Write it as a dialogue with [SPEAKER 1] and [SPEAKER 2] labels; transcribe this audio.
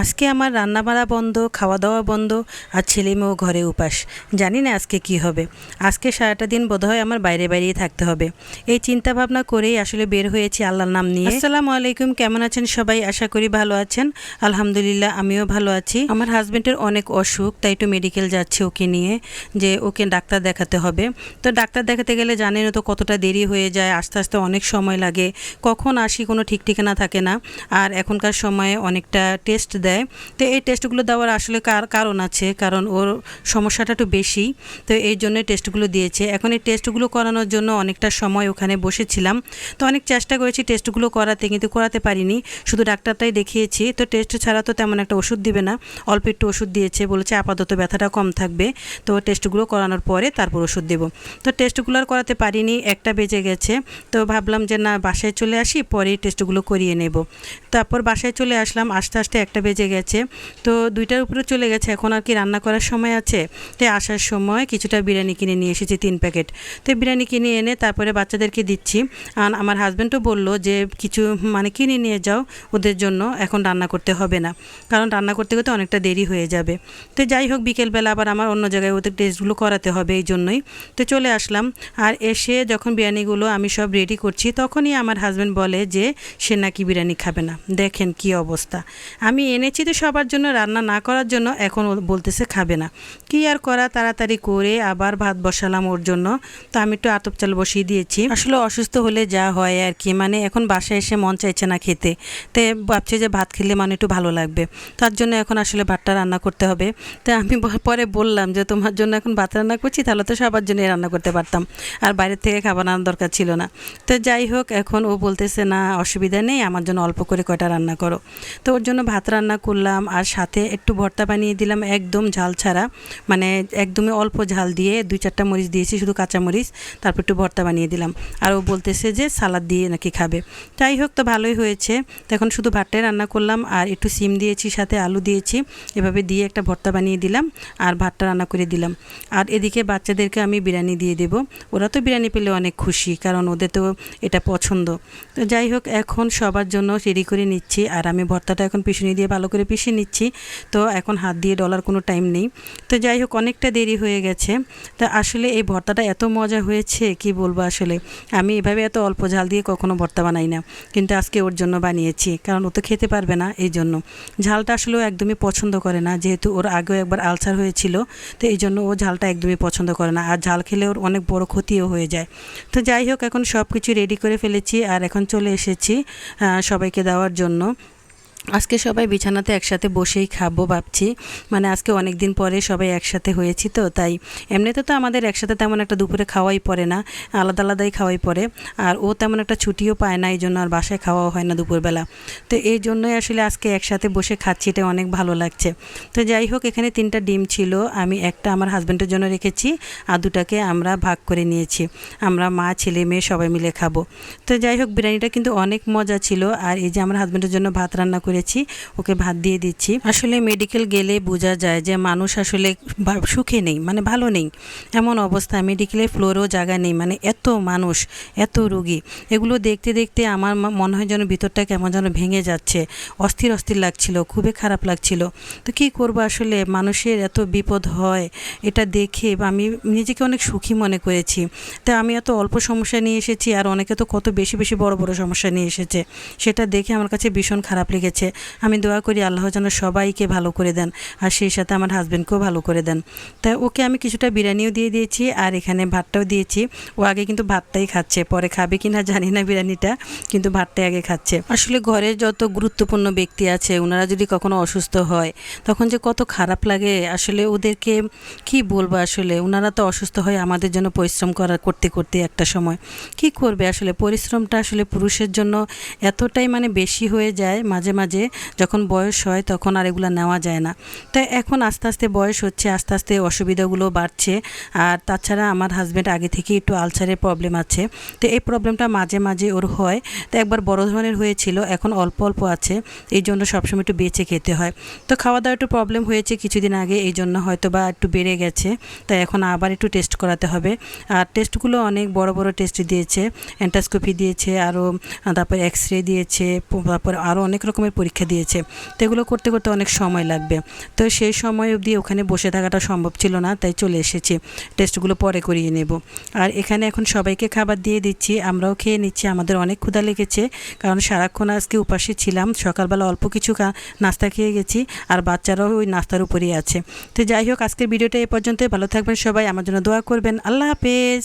[SPEAKER 1] আজকে আমার রান্না বাড়া বন্ধ খাওয়া দাওয়া বন্ধ আর ছেলে মেয়েও ঘরে উপাস। জানি না আজকে কি হবে। আজকে সারাটা দিন বোধহয় আমার বাইরে বাইরেই থাকতে হবে। এই চিন্তা ভাবনা করেই আসলে বের হয়েছি আল্লাহর নাম নিয়ে। আসসালামু আলাইকুম, কেমন আছেন সবাই? আশা করি ভালো আছেন। আলহামদুলিল্লাহ, আমিও ভালো আছি। আমার হাজবেন্ডের অনেক অসুখ, তাই একটু মেডিকেল যাচ্ছে ওকে নিয়ে, যে ওকে ডাক্তার দেখাতে হবে। তো ডাক্তার দেখাতে গেলে জানেন তো কতটা দেরি হয়ে যায়, আস্তে আস্তে অনেক সময় লাগে। কখন আসি কোনো ঠিক ঠিকানা থাকে না। আর এখনকার সময়ে অনেকটা টেস্ট দেয়। তো এই টেস্টগুলো দেওয়ার আসলে কার, কারণ আছে, কারণ ওর সমস্যাটা একটু বেশি। তো এই জন্য টেস্টগুলো দিয়েছে। এখন এই টেস্টগুলো করানোর জন্য অনেকটা সময় ওখানে বসেছিলাম। তো অনেক চেষ্টা করেছি টেস্টগুলো করাতে, কিন্তু করাতে পারিনি। শুধু ডাক্তারটাই দেখিয়েছি। তো টেস্ট ছাড়া তো তেমন একটা ওষুধ দিবে না। অল্প একটু ওষুধ দিয়েছে, বলেছে আপাতত ব্যথাটা কম থাকবে। তো টেস্টগুলো করানোর পরে তারপর ওষুধ দেবো। তো টেস্টগুলো আর করাতে পারিনি, একটা বেজে গেছে। তো ভাবলাম যে না, বাসায় চলে আসি, পরেই টেস্টগুলো করিয়ে নেব। তারপর বাসায় চলে আসলাম, আস্তে আস্তে একটা বেজে গেছে। তো দুইটার উপরে চলে গেছে। এখন আর কি রান্না করার সময় আছে। তাই আসার সময় কিছুটা বিরিয়ানি কিনে নিয়ে এসেছি, তিন প্যাকেট। তো বিরিয়ানি কিনে এনে তারপরে বাচ্চাদেরকে দিচ্ছি। আর আমার হাজব্যান্ডও বলল যে, কিছু মানে কিনে নিয়ে যাও, ওদের জন্য এখন রান্না করতে হবে না। কারণ রান্না করতে করতে অনেকটা দেরি হয়ে যাবে। তো যাই হোক, বিকেলবেলা আবার আমার অন্য জায়গায় ওদের টেস্টগুলো করাতে হবে এই জন্যই। তো চলে আসলাম। আর এসে যখন বিরিয়ানিগুলো আমি সব রেডি করছি, তখনই আমার হাজব্যান্ড বলে যে, সে নাকি বিরিয়ানি খাবে না। দেখেন কি অবস্থা। আমি এনেছি তো সবার জন্য, রান্না না করার জন্য এখন বলতেছে খাবে না। কি আর করা তাড়াতাড়ি করে আবার ভাত বসালাম ওর জন্য। তো আমি একটু আতপ চাল বসিয়ে দিয়েছি। আসলে অসুস্থ হলে যা হয় আর কি মানে এখন বাসায় এসে মন চাইছে না খেতে। তো ভাবছে যে ভাত খেলে মানে একটু ভালো লাগবে। তার জন্য এখন আসলে ভাতটা রান্না করতে হবে। তো আমি পরে বললাম যে তোমার জন্য এখন ভাত রান্না করছি, তাহলে তো সবার জন্যই রান্না করতে পারতাম। আর বাইরের থেকে খাবার আনার দরকার ছিল না। তো যাই হোক, এখন ও বলতেছে, না, অসুবিধা নেই, আমার জন্য অল্প করে কয়টা রান্না করো। তো ওর জন্য ভাত রান্না করলাম আর সাথে একটু ভর্তা বানিয়ে দিলাম একদম ঝাল ছাড়া। মানে একদমই অল্প ঝাল দিয়ে দুই চারটা মরিচ দিয়েছি, শুধু কাঁচা মরিচ, তারপর একটু ভর্তা বানিয়ে দিলাম। আর ও বলতেছে যে সালাদ দিয়ে নাকি খাবে। যাই হোক, তো ভালোই হয়েছে। এখন শুধু ভাতটাই রান্না করলাম আর একটু সিম দিয়েছি, সাথে আলু দিয়েছি, এভাবে দিয়ে একটা ভর্তা বানিয়ে দিলাম আর ভাতটা রান্না করে দিলাম। আর এদিকে বাচ্চাদেরকে আমি বিরিয়ানি দিয়ে দেবো। ওরা তো বিরিয়ানি পেলে অনেক খুশি, কারণ ওদের তো এটা পছন্দ। তো যাই হোক, এখন সবার জন্য রেডি করে নিচ্ছি আর আমি ভর্তাটা এখন পিছনে দিয়ে ভালো করে পিষে নিচ্ছি। তো এখন হাত দিয়ে ডলার কোনো টাইম নেই। তো যাই হোক, অনেকটা দেরি হয়ে গেছে। তা আসলে এই ভর্তাটা এত মজা হয়েছে, কি বলব আসলে? আমি এভাবে এত অল্প ঝাল দিয়ে কখনো ভর্তা বানাই না। কিন্তু আজকে ওর জন্য বানিয়েছি, কারণ ও তো খেতে পারবে না এই জন্য। ঝালটা আসলে একদমই পছন্দ করে না, যেহেতু ওর আগেও একবার আলসার হয়েছিল। তো এই জন্য ও ঝালটা একদমই পছন্দ করে না। আর ঝাল খেলে ওর অনেক বড় ক্ষতিও হয়ে যায়। তো যাই হোক, এখন সব কিছু রেডি করে ফেলেছি। আর এখন চলে এসেছি সবাইকে দেওয়ার জন্য। আজকে সবাই বিছানাতে একসাথে বসেই খাব ভাবছি। মানে আজকে অনেক দিন পরে সবাই একসাথে হয়েছি তো, তাই এমনিতে তো আমাদের একসাথে তেমন একটা দুপুরে খাওয়াই পড়ে না, আলাদা আলাদাই খাওয়াই পড়ে। আর ও তেমন একটা ছুটিও পায় না এই জন্য আর বাসায় খাওয়াও হয় না দুপুরবেলা। তো এই জন্যই আসলে আজকে একসাথে বসে খাচ্ছি, এটা অনেক ভালো লাগছে। তো যাই হোক, এখানে তিনটা ডিম ছিল, আমি একটা আমার হাজব্যান্ডের জন্য রেখেছি, আর দুটাকে আমরা ভাগ করে নিয়েছি। আমরা মা, ছেলে, মেয়ে সবাই মিলে খাব। তো যাই হোক, বিরিয়ানিটা কিন্তু অনেক মজা ছিল, আর এই যে আমার হাজব্যান্ডের জন্য ভাত রান্না করেছি, ওকে ভাত দিয়ে দিচ্ছি। আসলে মেডিকেল গেলে বোঝা যায় যে মানুষ আসলে সুখে নেই মানে ভালো নেই। এমন অবস্থা মেডিকেলে ফ্লোরও জায়গা নেই মানে এত মানুষ, এত রুগী। এগুলো দেখতে দেখতে আমার মনে হয় যেন ভিতরটা কেমন যেন ভেঙে যাচ্ছে। অস্থির অস্থির লাগছিল, খুবই খারাপ লাগছিল। তো কী করব আসলে? মানুষের এত বিপদ হয়, এটা দেখে আমি নিজেকে অনেক সুখী মনে করেছি। তা আমি এত অল্প সমস্যা নিয়ে এসেছি, আর অনেকে তো কত বেশি বেশি বড় বড় সমস্যা নিয়ে এসেছে। সেটা দেখে আমার কাছে ভীষণ খারাপ লেগেছে। আমি দোয়া করি আল্লাহ যেন সবাইকে ভালো করে দেন আর সেই সাথে আমার হাজব্যান্ডকেও ভালো করে দেন। তাই ওকে আমি কিছুটা বিরিয়ানিও দিয়ে দিয়েছি আর এখানে ভাতটাও দিয়েছি। ও আগে কিন্তু ভাতটাই খাচ্ছে, পরে খাবে কি না জানি না বিরিয়ানিটা, কিন্তু ভাতটাই আগে খাচ্ছে। আসলে ঘরে যত গুরুত্বপূর্ণ ব্যক্তি আছে ওনারা যদি কখনো অসুস্থ হয়, তখন যে কত খারাপ লাগে, আসলে ওদেরকে কি বলব আসলে? ওনারা তো অসুস্থ হয় আমাদের জন্য পরিশ্রম করা, করতে করতে একটা সময়। কি করবে আসলে? পরিশ্রমটা আসলে পুরুষের জন্য এতটাই মানে বেশি হয়ে যায়, মাঝে মাঝে যখন বয়স হয় তখন আর এগুলো নেওয়া যায় না। তাই এখন আস্তে আস্তে বয়স হচ্ছে, আস্তে আস্তে অসুবিধাগুলো বাড়ছে। আর তাছাড়া আমার হাজব্যান্ড আগে থেকে একটু আলসারের প্রবলেম আছে। তো এই প্রবলেমটা মাঝে মাঝে ওর হয়। তো একবার বড় ধরনের হয়েছিল, এখন অল্প অল্প আছে। এই জন্য সবসময় একটু বেঁচে খেতে হয়। তো খাওয়া দাওয়া একটু প্রবলেম হয়েছে কিছুদিন আগে, এই জন্য হয়তো বা একটু বেড়ে গেছে। তাই এখন আবার একটু টেস্ট করাতে হবে। আর টেস্টগুলো অনেক বড় বড় টেস্ট দিয়েছে। অ্যান্টাস্কোপি দিয়েছে আরও তারপর এক্স রে দিয়েছে, তারপর আরও অনেক রকমের পরীক্ষা দিয়েছে। তো এগুলো করতে করতে অনেক সময় লাগবে। তো সেই সময় অবধি ওখানে বসে থাকাটা সম্ভব ছিল না, তাই চলে এসেছি। টেস্টগুলো পরে করিয়ে নেব। আর এখানে এখন সবাইকে খাবার দিয়ে দিচ্ছি, আমরাও খেয়ে নিচ্ছি। আমাদের অনেক ক্ষুধা লেগেছে, কারণ সারাক্ষণ আজকে উপাসে ছিলাম, সকালবেলা অল্প কিছু নাস্তা খেয়ে গেছি, আর বাচ্চারাও ওই নাস্তার উপরেই আছে। তো যাই হোক, আজকের ভিডিওটা এ পর্যন্তই। ভালো থাকবেন সবাই, আমার জন্য দোয়া করবেন। আল্লাহ হাফেজ।